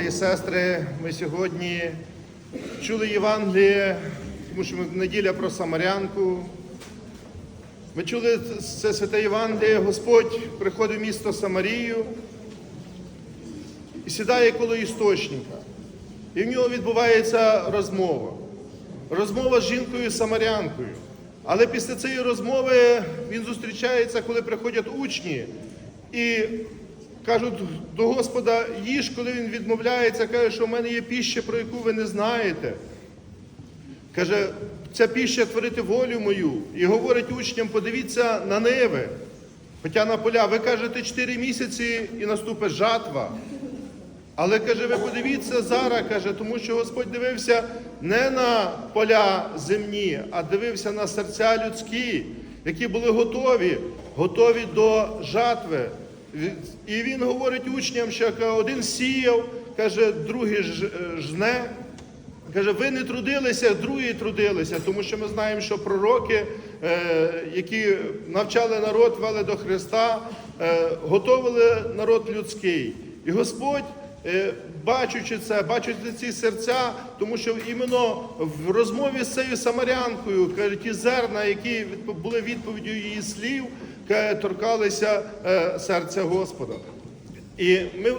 брати і сестри, ми сьогодні чули Євангеліє, тому що ми неділя про Самарянку. Ми чули це святе Євангеліє, Господь приходить в місто Самарію і сідає коло істочника. І в нього відбувається розмова. Розмова з жінкою Самарянкою. Але після цієї розмови він зустрічається, коли приходять учні і кажуть до Господа, їж, коли він відмовляється, каже, що в мене є піща, про яку ви не знаєте. Каже, ця піща творити волю мою. І говорить учням, подивіться на ниви. Хоча на поля, ви кажете 4 місяці і наступить жатва. Але каже, ви подивіться зараз, каже, тому що Господь дивився не на поля земні, а дивився на серця людські, які були готові, готові до жатви. І він говорить учням, що один сіяв, каже, другий жне. Каже, ви не трудилися, другі трудилися, тому що ми знаємо, що пророки, е, які навчали народ, вели до Христа, е, готовили народ людський. І Господь, е, бачучи це, бачучи ці серця, тому що іменно в розмові з цією самарянкою, каже, ті зерна, які були відповіддю її слів, торкалися е, серця Господа. І ми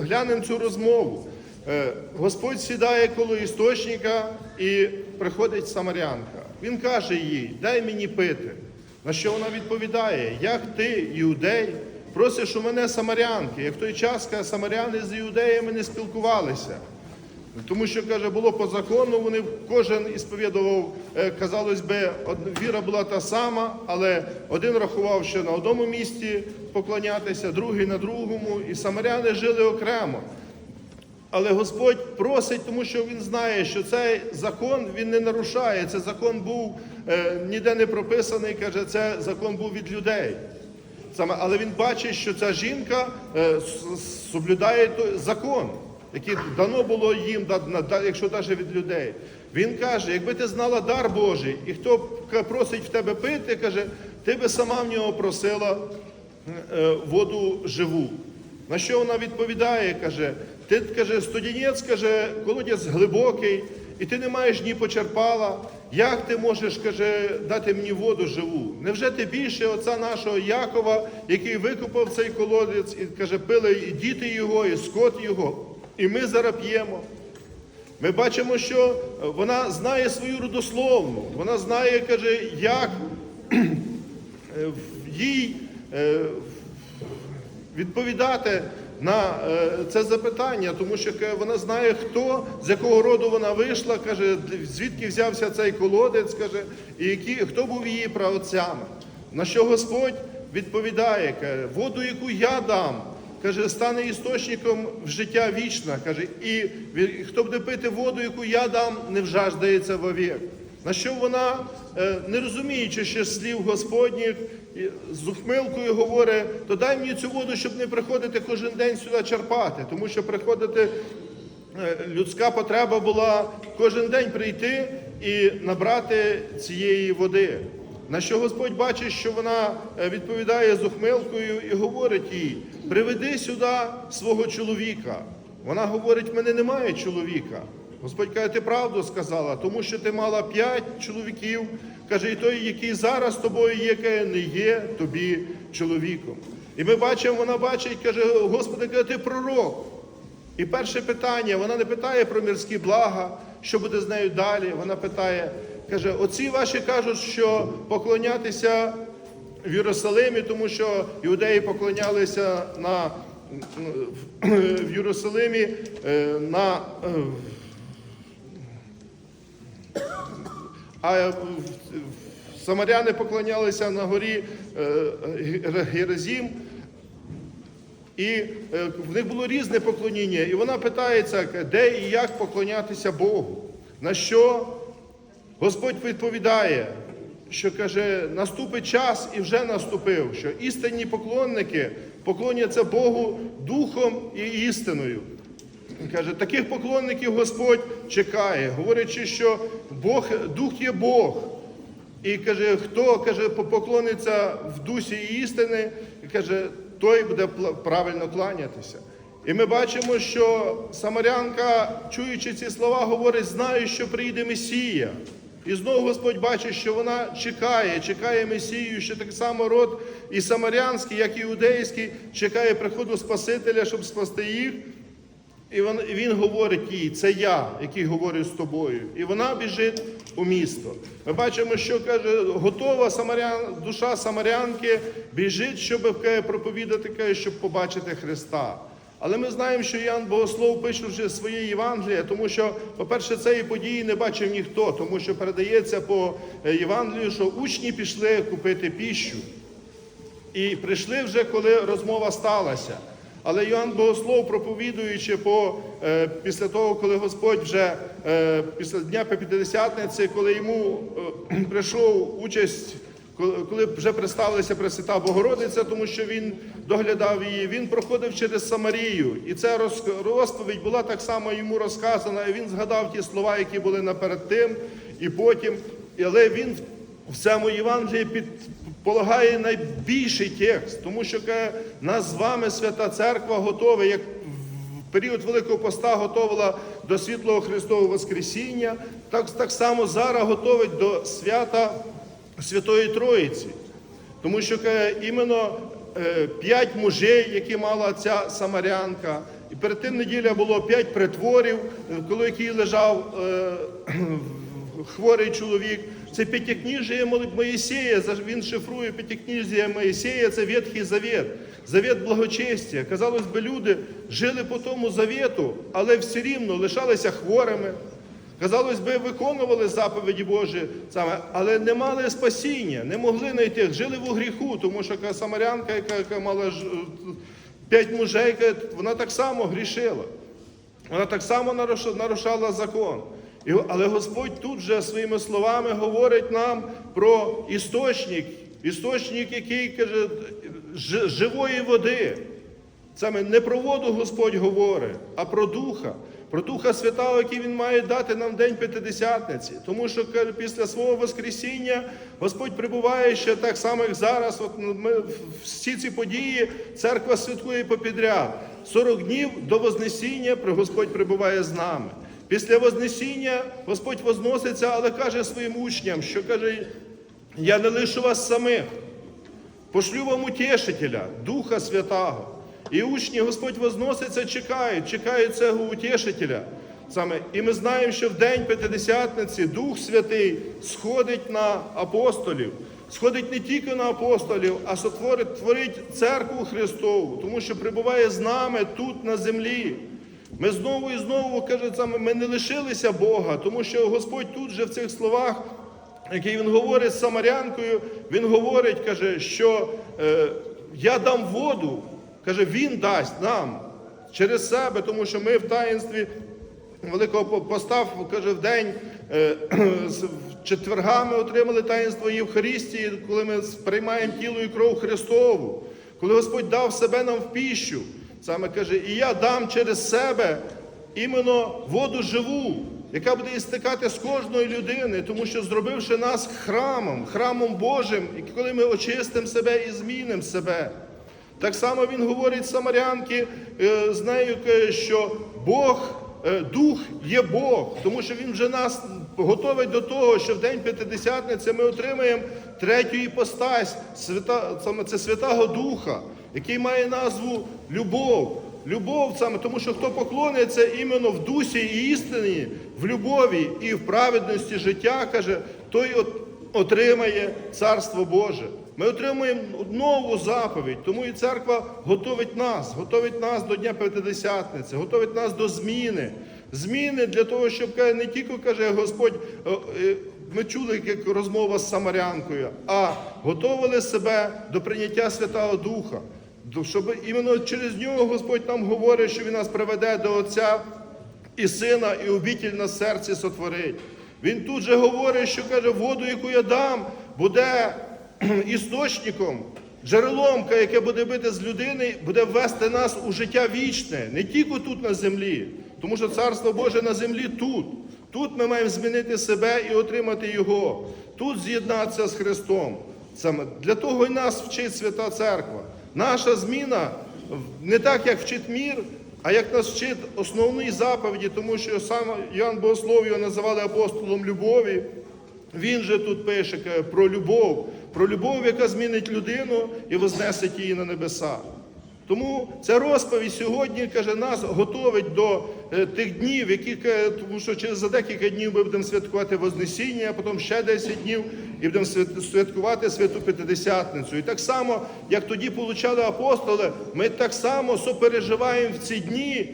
глянемо цю розмову. Е, Господь сідає коло істочника і приходить самарянка. Він каже їй, дай мені пити. На що вона відповідає, як ти, іудей, просиш у мене самарянки. Як в той час самаряни з іудеями не спілкувалися. Тому що, каже, було по закону, вони кожен ісповідував, е, казалось би, віра була та сама, але один рахував, що на одному місці поклонятися, другий на другому, і самаряни жили окремо. Але Господь просить, тому що Він знає, що цей закон він не нарушає. Цей закон був е, ніде не прописаний, каже, це закон був від людей. Саме, але він бачить, що ця жінка е, соблюдає той закон, який дано було їм, якщо навіть від людей. Він каже: якби ти знала дар Божий, і хто просить в тебе пити, каже, ти би сама в нього просила е, воду живу. На що вона відповідає? Каже, ти каже, студінець, каже, колодязь глибокий, і ти не маєш ні почерпала. Як ти можеш, каже, дати мені воду живу? Невже ти більше отця нашого Якова, який викопав цей колодець, і каже, пили і діти його, і скот його, і ми зараз п'ємо. Ми бачимо, що вона знає свою родословну, вона знає, каже, як е, їй е, відповідати на е, це запитання, тому що вона знає, хто, з якого роду вона вийшла, каже, звідки взявся цей колодець, каже, і які, хто був її праотцями. На що Господь відповідає, каже, воду, яку я дам, каже, стане істочником в життя вічне, каже, і хто буде пити воду, яку я дам, не вжаждається вовік. На що вона, е, не розуміючи ще слів Господніх, з ухмилкою говорить, то дай мені цю воду, щоб не приходити кожен день сюди черпати, тому що приходити е, людська потреба була кожен день прийти і набрати цієї води. На що Господь бачить, що вона е, відповідає з ухмилкою і говорить їй: приведи сюди свого чоловіка. Вона говорить: мене немає чоловіка. Господь каже, ти правду сказала, тому що ти мала п'ять чоловіків. Каже, і той, який зараз тобою є, каже, не є тобі чоловіком. І ми бачимо, вона бачить, каже, Господи, каже, ти пророк. І перше питання, вона не питає про мирські блага, що буде з нею далі. Вона питає, каже, оці ваші кажуть, що поклонятися в Єрусалимі, тому що іудеї поклонялися на, в Єрусалимі е, на е, а самаряни поклонялися на горі е, Герезім. І в них було різне поклоніння. І вона питається, де і як поклонятися Богу. На що Господь відповідає, що каже, наступить час і вже наступив, що істинні поклонники поклоняться Богу духом і істиною. Він каже, таких поклонників Господь чекає, говорячи, що Бог, Дух є Бог. І каже, хто каже, поклониться в дусі істини, і каже, той буде правильно кланятися. І ми бачимо, що Самарянка, чуючи ці слова, говорить, знаю, що прийде Месія. І знову Господь бачить, що вона чекає, чекає Месію, що так само род і самарянський, як і іудейський, чекає приходу Спасителя, щоб спасти їх. І він, він говорить їй, це я, який говорю з тобою. І вона біжить у місто. Ми бачимо, що каже, готова самарян, душа самарянки біжить, щоб проповідати, щоб побачити Христа. Але ми знаємо, що Іоанн Богослов вже своє Євангеліє, тому що, по-перше, цієї події не бачив ніхто, тому що передається по е, Євангелію, що учні пішли купити піщу. І прийшли вже, коли розмова сталася. Але Йоанн Богослов, проповідуючи по, е, після того, коли Господь вже е, після Дня П'ятидесятниці, коли йому е, прийшов участь, коли, вже представилася Пресвята Богородиця, тому що він доглядав її, він проходив через Самарію. І ця розповідь була так само йому розказана. І він згадав ті слова, які були наперед тим, і потім. Але він в цьому Євангелії під, полагає найбільший текст, тому що нас з вами Свята Церква готова, як в період Великого Поста готувала до світлого Христового Воскресіння, так, так само зараз готовить до свята Святої Троїці. Тому що іменно е, п'ять мужей, які мала ця самарянка, і перед тим неділя було п'ять притворів, е, коли який лежав е, хворий чоловік. Це п'ятикніжжя Моїсея, він шифрує п'ятикніжжя Моїсея, це Ветхий Завет, завет благочестя. Казалось би, люди жили по тому завету, але все рівно лишалися хворими. Казалось би, виконували заповіді Божі, саме, але не мали спасіння, не могли знайти, жили в гріху, тому що яка самарянка, яка, яка мала ж, е, п'ять мужей, вона так само грішила. Вона так само наруш- нарушала закон. Але Господь тут же своїми словами говорить нам про істочник, істочник, який каже, живої води. Саме не про воду Господь говорить, а про Духа, про Духа Святого, який Він має дати нам день П'ятидесятниці. Тому що після свого Воскресіння Господь прибуває ще так само, як зараз. От ми всі ці події церква святкує попідряд. 40 днів до Вознесіння Господь прибуває з нами. Після Вознесіння Господь возноситься, але каже своїм учням, що каже, я не лишу вас самих. Пошлю вам утешителя, Духа Святого. І учні Господь возноситься, чекають, чекають цього утешителя. Саме, і ми знаємо, що в день П'ятидесятниці Дух Святий сходить на апостолів, сходить не тільки на апостолів, а сотворить творить церкву Христову, тому що прибуває з нами тут на землі. Ми знову і знову каже, саме, ми не лишилися Бога, тому що Господь тут же в цих словах який він говорить з Самарянкою, він говорить, каже, що е, я дам воду, каже, він дасть нам через себе, тому що ми в таїнстві Великого По- поста, каже, в день е, четверга ми отримали таїнство Євхаристії, коли ми приймаємо тіло і кров Христову, коли Господь дав себе нам в піщу. Саме каже, і я дам через себе іменно воду живу, яка буде істикати з кожної людини, тому що зробивши нас храмом, храмом Божим, і коли ми очистимо себе і змінимо себе. Так само він говорить самарянки е, з нею, що Бог, е, Дух є Бог, тому що Він вже нас готовить до того, що в день П'ятидесятниці ми отримаємо третю іпостась, свята, саме це Святого Духа, який має назву любов. Любов саме, тому що хто поклониться іменно в дусі і істині, в любові і в праведності життя, каже, той от отримає Царство Боже. Ми отримуємо нову заповідь, тому і церква готовить нас, готовить нас до Дня П'ятидесятниці, готовить нас до зміни. Зміни для того, щоб не тільки каже Господь, е, е, ми чули як розмова з Самарянкою, а готовили себе до прийняття Святого Духа. Щоб іменно через нього Господь нам говорить, що Він нас приведе до Отця і сина, і обітель на серці сотворить. Він тут же говорить, що каже, воду, яку я дам, буде істочником, джерелом, яке буде бити з людини, буде ввести нас у життя вічне, не тільки тут на землі, тому що Царство Боже на землі тут. Тут ми маємо змінити себе і отримати Його. Тут з'єднатися з Христом. Саме для того і нас вчить Свята Церква. Наша зміна не так, як вчить мір, а як нас вчить основні заповіді, тому що сам Йоанн Богослов його називали апостолом любові. Він же тут пише про любов, про любов, яка змінить людину і вознесить її на небеса. Тому ця розповідь сьогодні каже, нас готовить до е, тих днів, які каже, тому що через за декілька днів ми будемо святкувати Вознесіння, а потім ще 10 днів і будемо святкувати Святу П'ятидесятницю. І так само, як тоді получали апостоли, ми так само сопереживаємо в ці дні.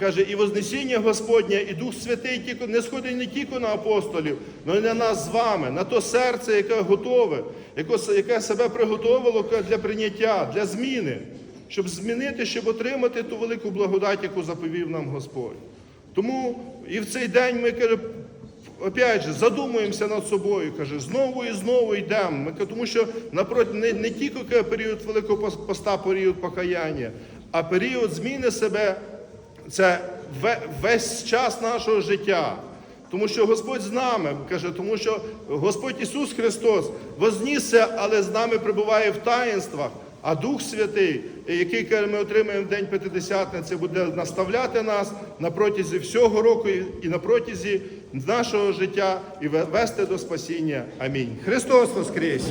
Каже, і Вознесіння Господнє, і Дух Святий не сходить не тільки на апостолів, але й на нас з вами, на то серце, яке готове, яке, себе приготовило для прийняття, для зміни, щоб змінити, щоб отримати ту велику благодать, яку заповів нам Господь. Тому і в цей день ми каже, опять же, задумуємося над собою, каже, знову і знову йдемо. Ми, тому що напроти не, не тільки період Великого поста, період покаяння, а період зміни себе це весь час нашого життя. Тому що Господь з нами каже, тому що Господь Ісус Христос вознісся, але з нами перебуває в таїнствах. А Дух Святий, який ми отримаємо в день П'ятидесятниці, буде наставляти нас на протязі всього року і- на протязі нашого життя і вести до спасіння. Амінь. Христос Воскрес!